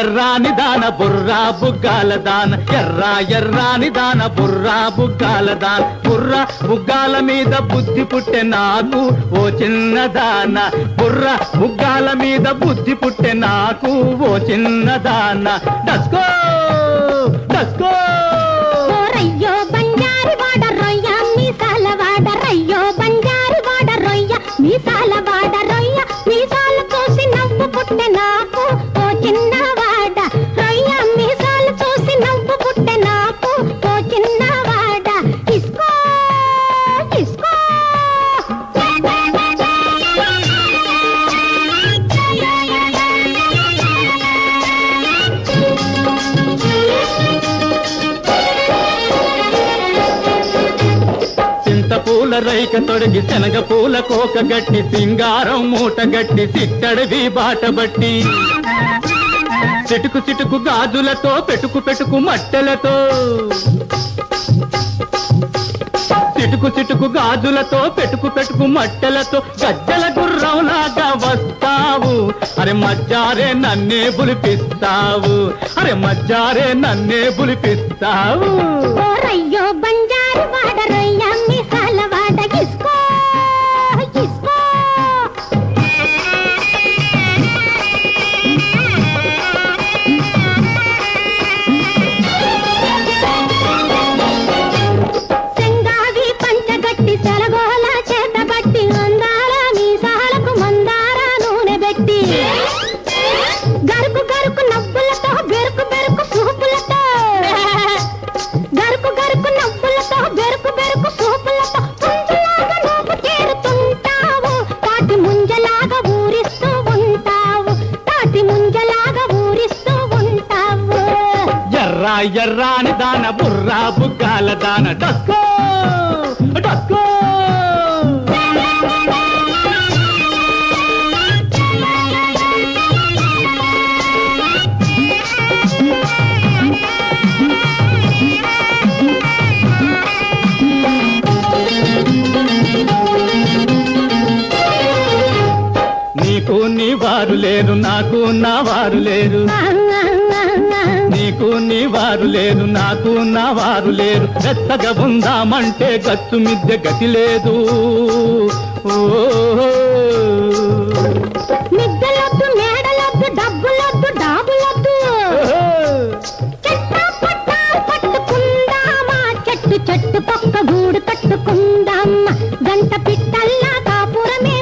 ఎర్రాని దాన బుర్రా బుగ్గాల దాన. ఎర్రా ఎర్రాని దాన బుర్రా బుగ్గాల దాన. బుర్రా బుగ్గాల మీద బుద్ధి పుట్టె నాకు ఓ చిన్న దాన. బుర్రా బుగ్గాల మీద బుద్ధి పుట్టె నాకు ఓ చిన్న దాన. డస్కో డస్కో. ఓ రయ్యో బంజారి వాడ రొయ్య మీసాల వాడ రయ్యో బంజారి వాడ రొయ్య మీసాల వాడ రొయ్య మీ సాల చూసి నవ్వు పుట్టె నాకు రైక తొడిగి శనగ పూల కోక గట్టి సింగారం మూట గట్టి సిట్టడవి బాట బట్టి. చిటుకు చిటుకు గాజులతో పెటుకు పెటుకు మట్టెలతో. చిటుకు చిటుకు గాజులతో పెటుకు పెటుకు మట్టెలతో గజ్జల గుర్రంలాగా వస్తావు. అరే మజ్జారే నన్నే బులిపిస్తావు. అరే మజ్జారే నన్నే బులిపిస్తావు. అయ్యో బండి ఎర్రా ఎర్రాని దాన బుర్రా బుగ్గాల దాన. డస్కో నీకు నీ వారు లేరు నాకు నా వారు లేరు. నీకు నీ వారు లేరు నాకు నా వారు లేరు. మెత్తగా ఉందామంటే గచ్చు మిద్దె గతి లేదు. చెట్టు పక్క గూడు గంట పిట్టల్లా కాపురమే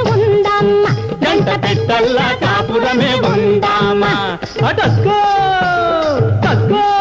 గంట పెట్టల్లా కాపురమే ఉందామా. అటస్కో! Let's go!